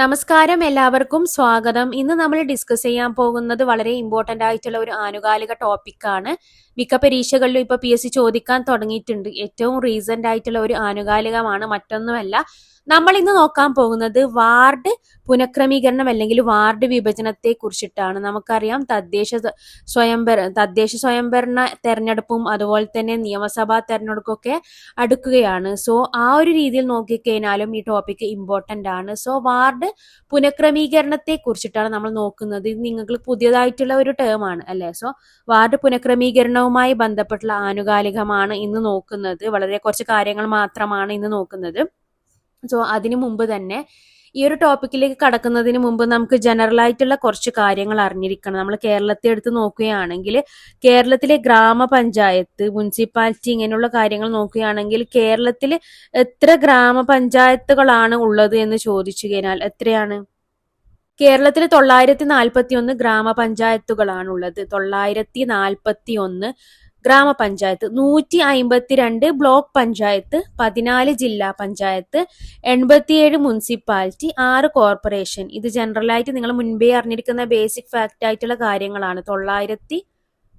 നമസ്കാരം എല്ലാവർക്കും സ്വാഗതം. ഇന്ന് നമ്മൾ ഡിസ്കസ് ചെയ്യാൻ പോകുന്നത് വളരെ ഇമ്പോർട്ടന്റ് ആയിട്ടുള്ള ഒരു ആനുകാലിക ടോപ്പിക്കാണ് മിക്ക പരീക്ഷകളിലും ഇപ്പോൾ പി എസ് സി ചോദിക്കാൻ തുടങ്ങിയിട്ടുണ്ട്. ഏറ്റവും റീസെന്റ് ആയിട്ടുള്ള ഒരു ആനുകാലികമാണ് മറ്റൊന്നുമല്ല. നമ്മൾ ഇന്ന് നോക്കാൻ പോകുന്നത് വാർഡ് പുനഃക്രമീകരണം അല്ലെങ്കിൽ വാർഡ് വിഭജനത്തെ കുറിച്ചിട്ടാണ്. നമുക്കറിയാം തദ്ദേശ സ്വ- സ്വയംഭര തദ്ദേശ സ്വയംഭരണ തെരഞ്ഞെടുപ്പും അതുപോലെ തന്നെ നിയമസഭാ തെരഞ്ഞെടുപ്പൊക്കെ അടുക്കുകയാണ്. സോ ആ ഒരു രീതിയിൽ നോക്കിക്കഴിഞ്ഞാലും ഈ ടോപ്പിക് ഇമ്പോർട്ടന്റ് ആണ്. സോ വാർഡ് പുനഃക്രമീകരണത്തെ കുറിച്ചിട്ടാണ് നമ്മൾ നോക്കുന്നത്. ഇത് നിങ്ങൾക്ക് പുതിയതായിട്ടുള്ള ഒരു ടേം ആണ് അല്ലേ? സോ വാർഡ് പുനഃക്രമീകരണവുമായി ബന്ധപ്പെട്ടുള്ള ആനുകാലികമാണ് ഇന്ന് നോക്കുന്നത്. വളരെ കുറച്ച് കാര്യങ്ങൾ മാത്രമാണ് ഇന്ന് നോക്കുന്നത്. സോ അതിനു മുമ്പ് തന്നെ ഈ ഒരു ടോപ്പിക്കിലേക്ക് കടക്കുന്നതിന് മുമ്പ് നമുക്ക് ജനറൽ ആയിട്ടുള്ള കുറച്ച് കാര്യങ്ങൾ അറിഞ്ഞിരിക്കണം. നമ്മൾ കേരളത്തെ എടുത്ത് നോക്കുകയാണെങ്കിൽ കേരളത്തിലെ ഗ്രാമപഞ്ചായത്ത് മുനിസിപ്പാലിറ്റി ഇങ്ങനെയുള്ള കാര്യങ്ങൾ നോക്കുകയാണെങ്കിൽ കേരളത്തിൽ എത്ര ഗ്രാമപഞ്ചായത്തുകളാണ് ഉള്ളത് എന്ന് ചോദിച്ചു കഴിഞ്ഞാൽ എത്രയാണ്? കേരളത്തിൽ തൊള്ളായിരത്തി നാൽപ്പത്തി ഒന്ന് ഗ്രാമപഞ്ചായത്തുകളാണ് ഉള്ളത്. തൊള്ളായിരത്തി നാൽപ്പത്തി ഒന്ന് ഗ്രാമപഞ്ചായത്ത് നൂറ്റി അയിമ്പത്തിരണ്ട് ബ്ലോക്ക് പഞ്ചായത്ത് പതിനാല് ജില്ലാ പഞ്ചായത്ത് എൺപത്തിയേഴ് മുനിസിപ്പാലിറ്റി ആറ് കോർപ്പറേഷൻ. ഇത് ജനറലായിട്ട് നിങ്ങൾ മുൻപേ അറിഞ്ഞിരിക്കുന്ന ബേസിക് ഫാക്റ്റ് ആയിട്ടുള്ള കാര്യങ്ങളാണ്. തൊള്ളായിരത്തി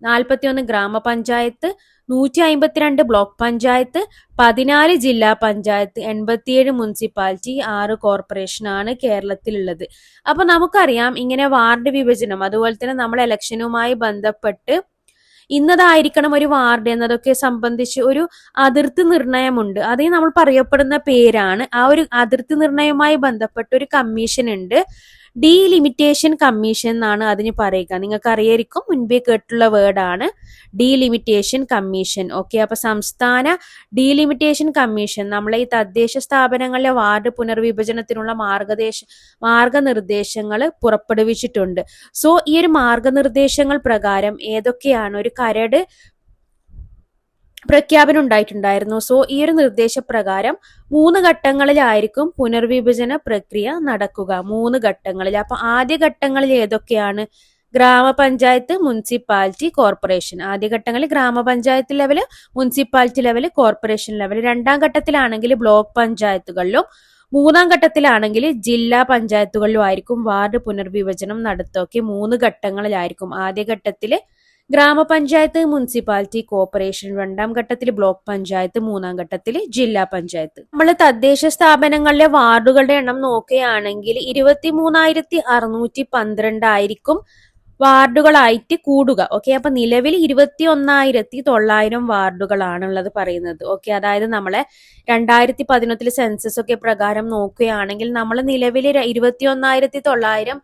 നാൽപ്പത്തി ഒന്ന് ഗ്രാമപഞ്ചായത്ത് നൂറ്റി അയിമ്പത്തിരണ്ട് ബ്ലോക്ക് പഞ്ചായത്ത് പതിനാല് ജില്ലാ പഞ്ചായത്ത് എൺപത്തിയേഴ് മുനിസിപ്പാലിറ്റി ആറ് കോർപ്പറേഷനാണ് കേരളത്തിലുള്ളത്. അപ്പൊ നമുക്കറിയാം ഇങ്ങനെ വാർഡ് വിഭജനം അതുപോലെ തന്നെ നമ്മൾ ഇലക്ഷനുമായി ബന്ധപ്പെട്ട് ഇന്നതായിരിക്കണം ഒരു വാർഡ് എന്നതൊക്കെ സംബന്ധിച്ച് ഒരു അതിർത്തി നിർണയമുണ്ട്. അതിന് നമ്മൾ പറയപ്പെടുന്ന പേരാണ്. ആ ഒരു അതിർത്തി നിർണയവുമായി ബന്ധപ്പെട്ട ഒരു കമ്മീഷൻ ഉണ്ട് ഡീലിമിറ്റേഷൻ കമ്മീഷൻ എന്നാണ് അതിന് പറയുക. നിങ്ങൾക്ക് അറിയായിരിക്കും മുൻപേ കേട്ടുള്ള വേർഡാണ് ഡീലിമിറ്റേഷൻ കമ്മീഷൻ. ഓക്കെ അപ്പൊ സംസ്ഥാന ഡീലിമിറ്റേഷൻ കമ്മീഷൻ നമ്മളെ ഈ തദ്ദേശ സ്ഥാപനങ്ങളിലെ വാർഡ് പുനർവിഭജനത്തിനുള്ള മാർഗദേശ മാർഗനിർദ്ദേശങ്ങൾ പുറപ്പെടുവിച്ചിട്ടുണ്ട്. സോ ഈ ഒരു മാർഗനിർദ്ദേശങ്ങൾ പ്രകാരം ഏതൊക്കെയാണ്? ഒരു കരട് പ്രഖ്യാപനം ഉണ്ടായിട്ടുണ്ടായിരുന്നു. സോ ഈ ഒരു നിർദ്ദേശപ്രകാരം മൂന്ന് ഘട്ടങ്ങളിലായിരിക്കും പുനർവിഭജന പ്രക്രിയ നടക്കുക. മൂന്ന് ഘട്ടങ്ങളിൽ. അപ്പൊ ആദ്യ ഘട്ടങ്ങളിൽ ഏതൊക്കെയാണ്? ഗ്രാമപഞ്ചായത്ത് മുനിസിപ്പാലിറ്റി കോർപ്പറേഷൻ. ആദ്യഘട്ടങ്ങളിൽ ഗ്രാമപഞ്ചായത്ത് level municipality level corporation level. രണ്ടാം ഘട്ടത്തിലാണെങ്കിൽ ബ്ലോക്ക് പഞ്ചായത്തുകളിലും മൂന്നാം ഘട്ടത്തിലാണെങ്കിൽ ജില്ലാ പഞ്ചായത്തുകളിലും ആയിരിക്കും വാർഡ് പുനർവിഭജനം നടത്തുക. മൂന്ന് ഘട്ടങ്ങളിലായിരിക്കും ആദ്യഘട്ടത്തിൽ ഗ്രാമപഞ്ചായത്ത് മുനിസിപ്പാലിറ്റി കോർപ്പറേഷൻ രണ്ടാം ഘട്ടത്തിൽ ബ്ലോക്ക് പഞ്ചായത്ത് മൂന്നാം ഘട്ടത്തിൽ ജില്ലാ പഞ്ചായത്ത്. നമ്മൾ തദ്ദേശ സ്ഥാപനങ്ങളിലെ വാർഡുകളുടെ എണ്ണം നോക്കുകയാണെങ്കിൽ ഇരുപത്തി മൂന്നായിരത്തി അറുന്നൂറ്റി പന്ത്രണ്ടായിരിക്കും വാർഡുകളായിട്ട് കൂടുക. ഓക്കെ? അപ്പൊ നിലവിൽ ഇരുപത്തി ഒന്നായിരത്തി തൊള്ളായിരം വാർഡുകളാണുള്ളത് പറയുന്നത്. ഓക്കെ? അതായത് നമ്മളെ രണ്ടായിരത്തി പതിനൊന്നിലെ സെൻസസ് ഒക്കെ പ്രകാരം നോക്കുകയാണെങ്കിൽ നമ്മൾ നിലവിൽ ഇരുപത്തി ഒന്നായിരത്തി തൊള്ളായിരം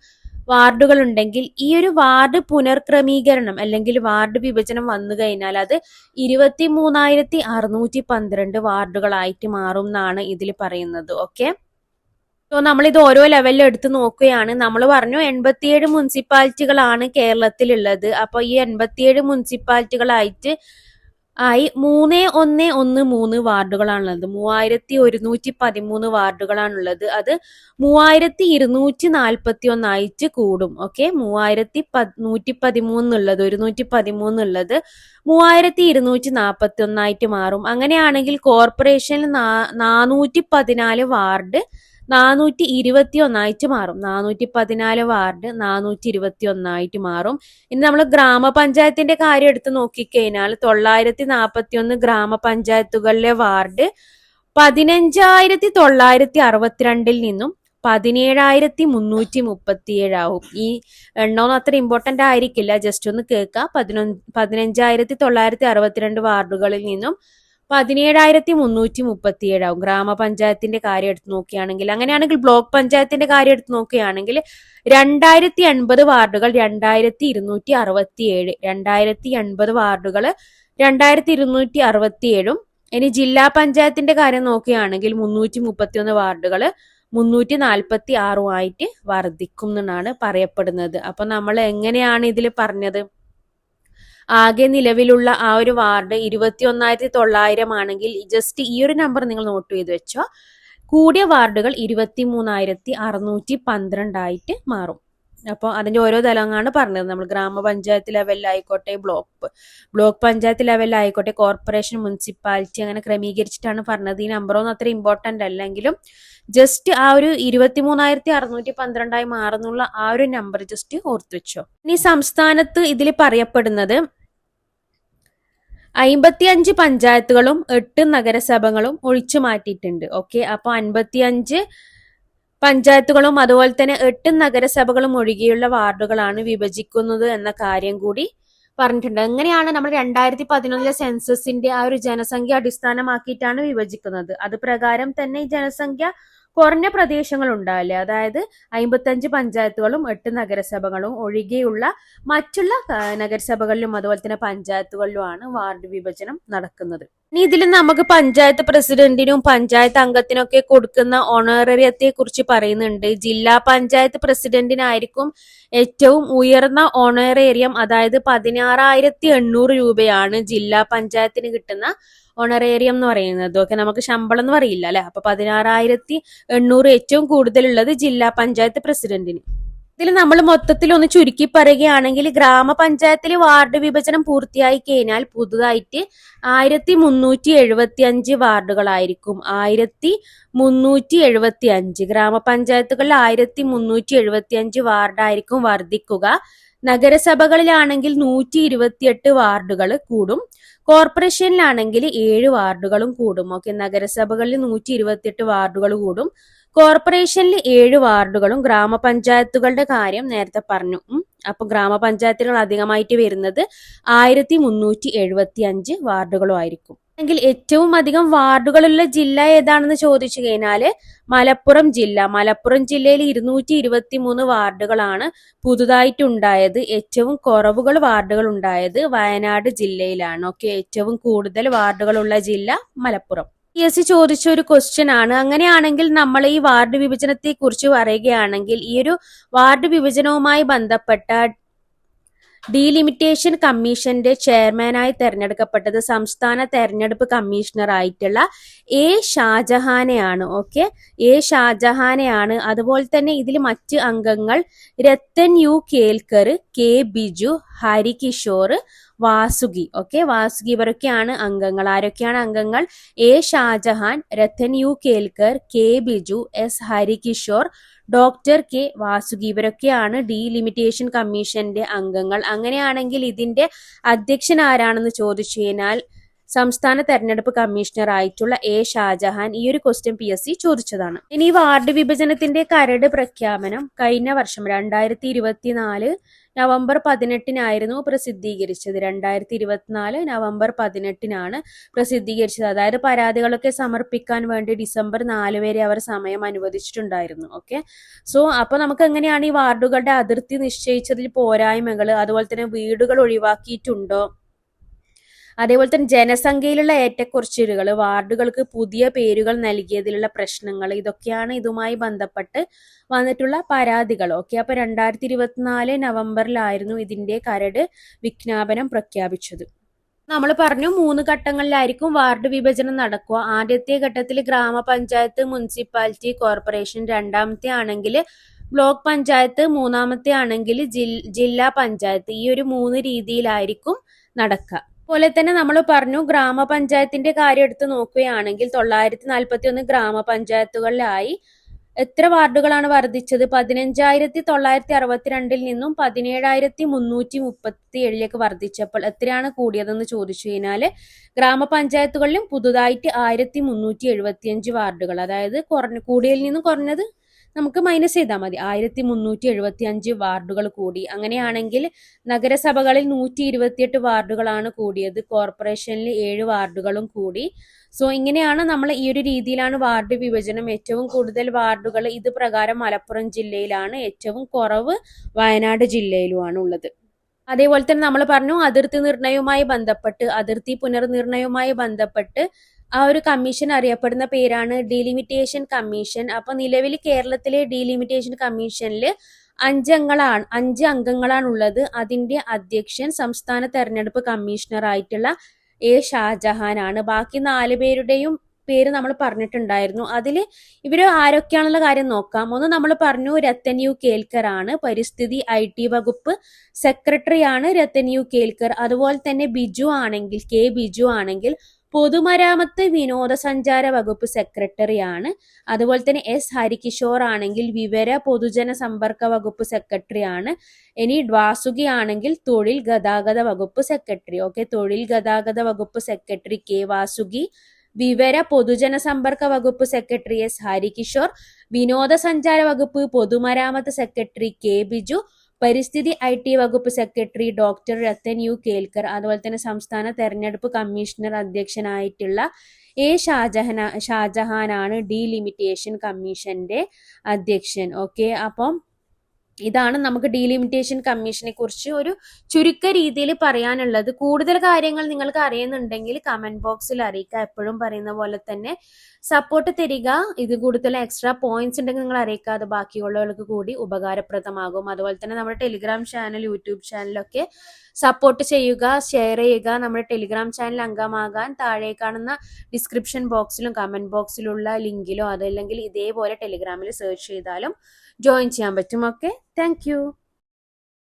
വാർഡുകൾ ഉണ്ടെങ്കിൽ ഈ ഒരു വാർഡ് പുനർക്രമീകരണം അല്ലെങ്കിൽ വാർഡ് വിഭജനം വന്നു കഴിഞ്ഞാൽ അത് ഇരുപത്തി മൂന്നായിരത്തി അറുന്നൂറ്റി പന്ത്രണ്ട് വാർഡുകളായിട്ട് മാറും എന്നാണ് ഇതിൽ പറയുന്നത്. ഓക്കെ സോ നമ്മൾ ഇത് ഓരോ ലെവലിൽ എടുത്ത് നോക്കുകയാണ്. നമ്മൾ പറഞ്ഞു എൺപത്തിയേഴ് മുനിസിപ്പാലിറ്റികളാണ് കേരളത്തിലുള്ളത്. അപ്പൊ ഈ എൺപത്തിയേഴ് മുനിസിപ്പാലിറ്റികളായിട്ട് ആയി മൂന്ന് ഒന്ന് ഒന്ന് മൂന്ന് വാർഡുകളാണുള്ളത്. മൂവായിരത്തി ഒരുന്നൂറ്റി പതിമൂന്ന് വാർഡുകളാണുള്ളത്. അത് മൂവായിരത്തി ഇരുന്നൂറ്റി നാൽപ്പത്തി ഒന്നായിട്ട് കൂടും. ഓക്കെ? മൂവായിരത്തി നൂറ്റി പതിമൂന്നുള്ളത് ഒരുന്നൂറ്റി പതിമൂന്നുള്ളത് മൂവായിരത്തി ഇരുന്നൂറ്റി നാൽപ്പത്തി ഒന്നായിട്ട് മാറും. അങ്ങനെയാണെങ്കിൽ കോർപ്പറേഷനിൽ നാനൂറ്റി പതിനാല് വാർഡ് നാനൂറ്റി ഇരുപത്തി ഒന്നായിട്ട് മാറും. നാനൂറ്റി പതിനാല് വാർഡ് നാനൂറ്റി ഇരുപത്തി ഒന്നായിട്ട് മാറും. ഇനി നമ്മൾ ഗ്രാമപഞ്ചായത്തിന്റെ കാര്യം എടുത്ത് നോക്കിക്കഴിഞ്ഞാൽ തൊള്ളായിരത്തി നാൽപ്പത്തി ഒന്ന് ഗ്രാമപഞ്ചായത്തുകളിലെ വാർഡ് പതിനഞ്ചായിരത്തി തൊള്ളായിരത്തി അറുപത്തിരണ്ടിൽ നിന്നും പതിനേഴായിരത്തി മുന്നൂറ്റി മുപ്പത്തി ഏഴാവും ഈ എണ്ണമൊന്നും അത്ര ഇമ്പോർട്ടന്റ് ആയിരിക്കില്ല. ജസ്റ്റ് ഒന്ന് കേൾക്കുക പതിനൊന്ന് പതിനഞ്ചായിരത്തി തൊള്ളായിരത്തി അറുപത്തിരണ്ട് വാർഡുകളിൽ നിന്നും പതിനേഴായിരത്തി മുന്നൂറ്റി മുപ്പത്തി ഏഴാവും ഗ്രാമപഞ്ചായത്തിന്റെ കാര്യം എടുത്ത് നോക്കുകയാണെങ്കിൽ അങ്ങനെയാണെങ്കിൽ ബ്ലോക്ക് പഞ്ചായത്തിന്റെ കാര്യം എടുത്ത് നോക്കുകയാണെങ്കിൽ രണ്ടായിരത്തി എൺപത് വാർഡുകൾ രണ്ടായിരത്തി ഇരുന്നൂറ്റി അറുപത്തി ഏഴ് രണ്ടായിരത്തി എൺപത് വാർഡുകൾ രണ്ടായിരത്തി ഇരുന്നൂറ്റി അറുപത്തി ഏഴും ഇനി ജില്ലാ പഞ്ചായത്തിന്റെ കാര്യം നോക്കുകയാണെങ്കിൽ മുന്നൂറ്റി മുപ്പത്തി ഒന്ന് വാർഡുകൾ മുന്നൂറ്റി നാൽപ്പത്തി ആറുമായിട്ട് വർദ്ധിക്കും എന്നാണ് പറയപ്പെടുന്നത്. അപ്പൊ നമ്മൾ എങ്ങനെയാണ് ഇതിൽ പറഞ്ഞത്? ആകെ നിലവിലുള്ള ആ ഒരു വാർഡ് ഇരുപത്തി ഒന്നായിരത്തി തൊള്ളായിരം ആണെങ്കിൽ ജസ്റ്റ് ഈ ഒരു നമ്പർ നിങ്ങൾ നോട്ട് ചെയ്ത് വെച്ചോ. കൂടിയ വാർഡുകൾ ഇരുപത്തി മൂന്നായിരത്തി അറുന്നൂറ്റി പന്ത്രണ്ടായിട്ട് മാറും. അപ്പോൾ അതിന്റെ ഓരോ തലങ്ങാണ് പറഞ്ഞത്. നമ്മൾ ഗ്രാമപഞ്ചായത്ത് ലെവലിലായിക്കോട്ടെ ബ്ലോക്ക് ബ്ലോക്ക് പഞ്ചായത്ത് ലെവലിലായിക്കോട്ടെ കോർപ്പറേഷൻ മുനിസിപ്പാലിറ്റി അങ്ങനെ ക്രമീകരിച്ചിട്ടാണ് പറഞ്ഞത്. ഈ നമ്പറൊന്നും അത്ര ഇമ്പോർട്ടന്റ് അല്ലെങ്കിലും ജസ്റ്റ് ആ ഒരു ഇരുപത്തി മൂന്നായിരത്തി അറുന്നൂറ്റി പന്ത്രണ്ടായി മാറുന്നുള്ള ആ ഒരു നമ്പർ ജസ്റ്റ് ഓർത്തു വെച്ചോ. ഇനി സംസ്ഥാനത്ത് ഇതിൽ പറയപ്പെടുന്നത് അയിമ്പത്തിയഞ്ച് പഞ്ചായത്തുകളും എട്ട് നഗരസഭകളും ഒഴിച്ചു മാറ്റിയിട്ടുണ്ട്. ഓക്കെ അപ്പൊ അൻപത്തിയഞ്ച് പഞ്ചായത്തുകളും അതുപോലെ തന്നെ എട്ട് നഗരസഭകളും ഒഴികെയുള്ള വാർഡുകളാണ് വിഭജിക്കുന്നത് എന്ന കാര്യം കൂടി പറഞ്ഞിട്ടുണ്ട്. എങ്ങനെയാണ് നമ്മൾ രണ്ടായിരത്തി പതിനൊന്നിലെ സെൻസസിന്റെ ആ ഒരു ജനസംഖ്യ അടിസ്ഥാനമാക്കിയിട്ടാണ് വിഭജിക്കുന്നത്? അത് പ്രകാരം തന്നെ ഈ ജനസംഖ്യ കുറഞ്ഞ പ്രദേശങ്ങൾ ഉണ്ടാവില്ലേ? അതായത് അമ്പത്തഞ്ച് പഞ്ചായത്തുകളും എട്ട് നഗരസഭകളും ഒഴികെയുള്ള മറ്റുള്ള നഗരസഭകളിലും അതുപോലെ തന്നെ പഞ്ചായത്തുകളിലുമാണ് വാർഡ് വിഭജനം നടക്കുന്നത്. ഇനി ഇതിൽ നമുക്ക് പഞ്ചായത്ത് പ്രസിഡന്റിനും പഞ്ചായത്ത് അംഗത്തിനൊക്കെ കൊടുക്കുന്ന ഓണറേറിയത്തെ കുറിച്ച് പറയുന്നുണ്ട്. ജില്ലാ പഞ്ചായത്ത് പ്രസിഡന്റിനായിരിക്കും ഏറ്റവും ഉയർന്ന ഓണറേറിയം അതായത് പതിനാറായിരത്തി എണ്ണൂറ് രൂപയാണ് ജില്ലാ പഞ്ചായത്തിന് കിട്ടുന്ന ഓണറേറിയം എന്ന് പറയുന്നത്. ഓക്കെ നമുക്ക് ശമ്പളം എന്ന് പറയില്ല അല്ലെ? അപ്പൊ പതിനാറായിരത്തി എണ്ണൂറ് ഏറ്റവും കൂടുതലുള്ളത് ജില്ലാ പഞ്ചായത്ത് പ്രസിഡന്റിന്. ഇതിൽ നമ്മൾ മൊത്തത്തിൽ ഒന്ന് ചുരുക്കി പറയുകയാണെങ്കിൽ ഗ്രാമപഞ്ചായത്തിൽ വാർഡ് വിഭജനം പൂർത്തിയായി കഴിഞ്ഞാൽ പുതുതായിട്ട് ആയിരത്തി മുന്നൂറ്റി എഴുപത്തി അഞ്ച് വാർഡുകളായിരിക്കും. ആയിരത്തി മുന്നൂറ്റി എഴുപത്തി അഞ്ച് ഗ്രാമപഞ്ചായത്തുകളിൽ ആയിരത്തി മുന്നൂറ്റി എഴുപത്തി അഞ്ച് വാർഡായിരിക്കും വർദ്ധിക്കുക. നഗരസഭകളിലാണെങ്കിൽ നൂറ്റി ഇരുപത്തിയെട്ട് വാർഡുകൾ കൂടും. കോർപ്പറേഷനിലാണെങ്കിൽ ഏഴ് വാർഡുകളും കൂടും. ഓക്കെ നഗരസഭകളിൽ നൂറ്റി ഇരുപത്തിയെട്ട് വാർഡുകൾ കൂടും. കോർപ്പറേഷനിൽ ഏഴ് വാർഡുകളും ഗ്രാമപഞ്ചായത്തുകളുടെ കാര്യം നേരത്തെ പറഞ്ഞു. അപ്പോൾ അപ്പൊ ഗ്രാമപഞ്ചായത്തുകൾ അധികമായിട്ട് വരുന്നത് ആയിരത്തി മുന്നൂറ്റി എഴുപത്തി അഞ്ച് വാർഡുകളും ആയിരിക്കും. എങ്കിൽ ഏറ്റവും അധികം വാർഡുകളുള്ള ജില്ല ഏതാണെന്ന് ചോദിച്ചു കഴിഞ്ഞാൽ മലപ്പുറം ജില്ല. മലപ്പുറം ജില്ലയിൽ ഇരുന്നൂറ്റി ഇരുപത്തി മൂന്ന് വാർഡുകളാണ് പുതുതായിട്ടുണ്ടായത്. ഏറ്റവും കുറവുകൾ വാർഡുകൾ ഉണ്ടായത് വയനാട് ജില്ലയിലാണ്. ഓക്കെ ഏറ്റവും കൂടുതൽ വാർഡുകളുള്ള ജില്ല മലപ്പുറം. പി എസ് ചോദിച്ച ഒരു ക്വസ്റ്റ്യൻ ആണ്. അങ്ങനെയാണെങ്കിൽ നമ്മൾ ഈ വാർഡ് വിഭജനത്തെ കുറിച്ച് പറയുകയാണെങ്കിൽ ഈ ഒരു വാർഡ് വിഭജനവുമായി ബന്ധപ്പെട്ട ഡീലിമിറ്റേഷൻ കമ്മീഷന്റെ ചെയർമാനായി തെരഞ്ഞെടുക്കപ്പെട്ടത് സംസ്ഥാന തെരഞ്ഞെടുപ്പ് കമ്മീഷണർ ആയിട്ടുള്ള എ ഷാജഹാനെയാണ്. ഓക്കെ? എ ഷാജഹാനെയാണ്. അതുപോലെ തന്നെ ഇതിൽ മറ്റ് അംഗങ്ങൾ Rattan U Kelkar K Biju Harikishore Vasuki. Okay? Vasuki ഇവരൊക്കെയാണ് അംഗങ്ങൾ. ആരൊക്കെയാണ് അംഗങ്ങൾ? A. Shajahan Rattan U. Kelkar K. Biju S. Harikishore doctor K. Vasuki. ഇവരൊക്കെയാണ് ഡീലിമിറ്റേഷൻ കമ്മീഷന്റെ അംഗങ്ങൾ. അങ്ങനെയാണെങ്കിൽ ഇതിന്റെ അധ്യക്ഷൻ ആരാണെന്ന് ചോദിച്ചു കഴിഞ്ഞാൽ സംസ്ഥാന തെരഞ്ഞെടുപ്പ് കമ്മീഷണർ ആയിട്ടുള്ള എ ഷാജഹാൻ ഈ ഒരു ക്വസ്റ്റ്യൻ പി എസ് സി ചോദിച്ചതാണ്. ഇനി വാർഡ് വിഭജനത്തിന്റെ കരട് പ്രഖ്യാപനം കഴിഞ്ഞ വർഷം രണ്ടായിരത്തി ഇരുപത്തിനാല് നവംബർ പതിനെട്ടിനായിരുന്നു പ്രസിദ്ധീകരിച്ചത്. രണ്ടായിരത്തി ഇരുപത്തിനാല് നവംബർ പതിനെട്ടിനാണ് പ്രസിദ്ധീകരിച്ചത്. അതായത് പരാതികളൊക്കെ സമർപ്പിക്കാൻ വേണ്ടി ഡിസംബർ നാല് വരെ അവർ സമയം അനുവദിച്ചിട്ടുണ്ടായിരുന്നു. ഓക്കെ സോ അപ്പൊ നമുക്ക് എങ്ങനെയാണ് ഈ വാർഡുകളുടെ അതിർത്തി നിശ്ചയിച്ചതിൽ പോരായ്മകൾ അതുപോലെ തന്നെ വീടുകൾ ഒഴിവാക്കിയിട്ടുണ്ടോ? അതേപോലെ തന്നെ ജനസംഖ്യയിലുള്ള ഏറ്റക്കുറച്ചിലുകൾ വാർഡുകൾക്ക് പുതിയ പേരുകൾ നൽകിയതിലുള്ള പ്രശ്നങ്ങൾ ഇതൊക്കെയാണ് ഇതുമായി ബന്ധപ്പെട്ട് വന്നിട്ടുള്ള പരാതികൾ. ഓക്കെ അപ്പൊ രണ്ടായിരത്തി ഇരുപത്തിനാല് നവംബറിലായിരുന്നു ഇതിന്റെ കരട് വിജ്ഞാപനം പ്രഖ്യാപിച്ചത്. നമ്മൾ പറഞ്ഞു മൂന്ന് ഘട്ടങ്ങളിലായിരിക്കും വാർഡ് വിഭജനം നടക്കുക. ആദ്യത്തെ ഘട്ടത്തിൽ ഗ്രാമപഞ്ചായത്ത് മുനിസിപ്പാലിറ്റി കോർപ്പറേഷൻ രണ്ടാമത്തെ ആണെങ്കിൽ ബ്ലോക്ക് പഞ്ചായത്ത് മൂന്നാമത്തെ ആണെങ്കിൽ ജില്ലാ പഞ്ചായത്ത്. ഈ ഒരു മൂന്ന് രീതിയിലായിരിക്കും നടക്കുക. അതുപോലെ തന്നെ നമ്മൾ പറഞ്ഞു ഗ്രാമപഞ്ചായത്തിന്റെ കാര്യം എടുത്ത് നോക്കുകയാണെങ്കിൽ തൊള്ളായിരത്തി നാൽപ്പത്തി ഒന്ന് ഗ്രാമപഞ്ചായത്തുകളിലായി എത്ര വാർഡുകളാണ് വർദ്ധിച്ചത്? പതിനഞ്ചായിരത്തി തൊള്ളായിരത്തി അറുപത്തിരണ്ടിൽ നിന്നും പതിനേഴായിരത്തി മുന്നൂറ്റി മുപ്പത്തി ഏഴിലേക്ക് വർദ്ധിച്ചപ്പോൾ എത്രയാണ് കൂടിയതെന്ന് ചോദിച്ചു കഴിഞ്ഞാൽ ഗ്രാമപഞ്ചായത്തുകളിലും പുതുതായിട്ട് ആയിരത്തി മുന്നൂറ്റി എഴുപത്തിയഞ്ച് വാർഡുകൾ അതായത് കുറഞ്ഞ കൂടിയതിൽ നിന്നും കുറഞ്ഞത് നമുക്ക് മൈനസ് ചെയ്താൽ മതി. ആയിരത്തി മുന്നൂറ്റി എഴുപത്തി അഞ്ച് വാർഡുകൾ കൂടി. അങ്ങനെയാണെങ്കിൽ നഗരസഭകളിൽ നൂറ്റി ഇരുപത്തിയെട്ട് വാർഡുകളാണ് കൂടിയത്. കോർപ്പറേഷനിൽ ഏഴ് വാർഡുകളും കൂടി. സോ ഇങ്ങനെയാണ് നമ്മൾ ഈ ഒരു രീതിയിലാണ് വാർഡ് വിഭജനം. ഏറ്റവും കൂടുതൽ വാർഡുകൾ ഇത് പ്രകാരം മലപ്പുറം ജില്ലയിലാണ്. ഏറ്റവും കുറവ് വയനാട് ജില്ലയിലുമാണ് ഉള്ളത്. അതേപോലെ തന്നെ നമ്മൾ പറഞ്ഞു അതിർത്തി നിർണയവുമായി ബന്ധപ്പെട്ട് അതിർത്തി പുനർനിർണയവുമായി ബന്ധപ്പെട്ട് ആ ഒരു കമ്മീഷൻ അറിയപ്പെടുന്ന പേരാണ് ഡിലിമിറ്റേഷൻ കമ്മീഷൻ അപ്പൊ നിലവിൽ കേരളത്തിലെ ഡിലിമിറ്റേഷൻ കമ്മീഷനിൽ അഞ്ചംഗങ്ങളാണ് അഞ്ച് അംഗങ്ങളാണ് ഉള്ളത് അതിന്റെ അധ്യക്ഷൻ സംസ്ഥാന തെരഞ്ഞെടുപ്പ് കമ്മീഷണർ ആയിട്ടുള്ള എ ഷാജഹാൻ ആണ് ബാക്കി നാല് പേരുടെയും പേര് നമ്മൾ പറഞ്ഞിട്ടുണ്ടായിരുന്നു. അതിൽ ഇവർ ആരൊക്കെയാണെന്നുള്ള കാര്യം നോക്കാം. ഒന്ന് നമ്മൾ പറഞ്ഞു രത്തൻ യു കേൽക്കർ ആണ് പരിസ്ഥിതി ഐ ടി വകുപ്പ് സെക്രട്ടറി ആണ് രത്തൻ യു കേൽക്കർ. അതുപോലെ തന്നെ ബിജു ആണെങ്കിൽ കെ ബിജു ആണെങ്കിൽ പൊതുമരാമത്ത് വിനോദസഞ്ചാര വകുപ്പ് സെക്രട്ടറിയാണ്. അതുപോലെ തന്നെ എസ് ഹരികിഷോർ ആണെങ്കിൽ വിവര പൊതുജന സമ്പർക്ക വകുപ്പ് സെക്രട്ടറിയാണ്. ഇനി വാസുകി ആണെങ്കിൽ തൊഴിൽ ഗതാഗത വകുപ്പ് സെക്രട്ടറി. ഓക്കെ തൊഴിൽ ഗതാഗത വകുപ്പ് സെക്രട്ടറി കെ വാസുകി വിവര പൊതുജന സമ്പർക്ക വകുപ്പ് സെക്രട്ടറി എസ് ഹരികിഷോർ വിനോദസഞ്ചാര വകുപ്പ് പൊതുമരാമത്ത് സെക്രട്ടറി കെ ബിജു പരിസ്ഥിതി ഐ ടി വകുപ്പ് secretary doctor Rathan U Kelkar അതുപോലെ തന്നെ സംസ്ഥാന തെരഞ്ഞെടുപ്പ് കമ്മീഷണർ അധ്യക്ഷനായിട്ടുള്ള എ ഷാജഹന ഷാജഹാനാണ് ഡീലിമിറ്റേഷൻ കമ്മീഷന്റെ അധ്യക്ഷൻ. ഓക്കെ അപ്പം ഇതാണ് നമുക്ക് ഡീലിമിറ്റേഷൻ കമ്മീഷനെ കുറിച്ച് ഒരു ചുരുക്ക രീതിയിൽ പറയാനുള്ളത്. കൂടുതൽ കാര്യങ്ങൾ നിങ്ങൾക്ക് അറിയുന്നുണ്ടെങ്കിൽ കമന്റ് ബോക്സിൽ അറിയിക്കുക. എപ്പോഴും പറയുന്ന പോലെ തന്നെ സപ്പോർട്ട് തരിക. ഇത് കൂടുതൽ എക്സ്ട്രാ പോയിന്റ്സ് ഉണ്ടെങ്കിൽ നിങ്ങൾ അറിയിക്കുക. അത് ബാക്കിയുള്ളവർക്ക് കൂടി ഉപകാരപ്രദമാകും. അതുപോലെ തന്നെ നമ്മുടെ ടെലിഗ്രാം ചാനൽ യൂട്യൂബ് ചാനലൊക്കെ സപ്പോർട്ട് ചെയ്യുക ഷെയർ ചെയ്യുക. നമ്മുടെ ടെലിഗ്രാം ചാനൽ അംഗമാകാൻ താഴെ കാണുന്ന ഡിസ്ക്രിപ്ഷൻ ബോക്സിലും കമന്റ് ബോക്സിലുള്ള ലിങ്കിലോ അതല്ലെങ്കിൽ ഇതേപോലെ ടെലിഗ്രാമിൽ സെർച്ച് ചെയ്താലും ജോയിൻ ചെയ്യാൻ പറ്റും. Okay thank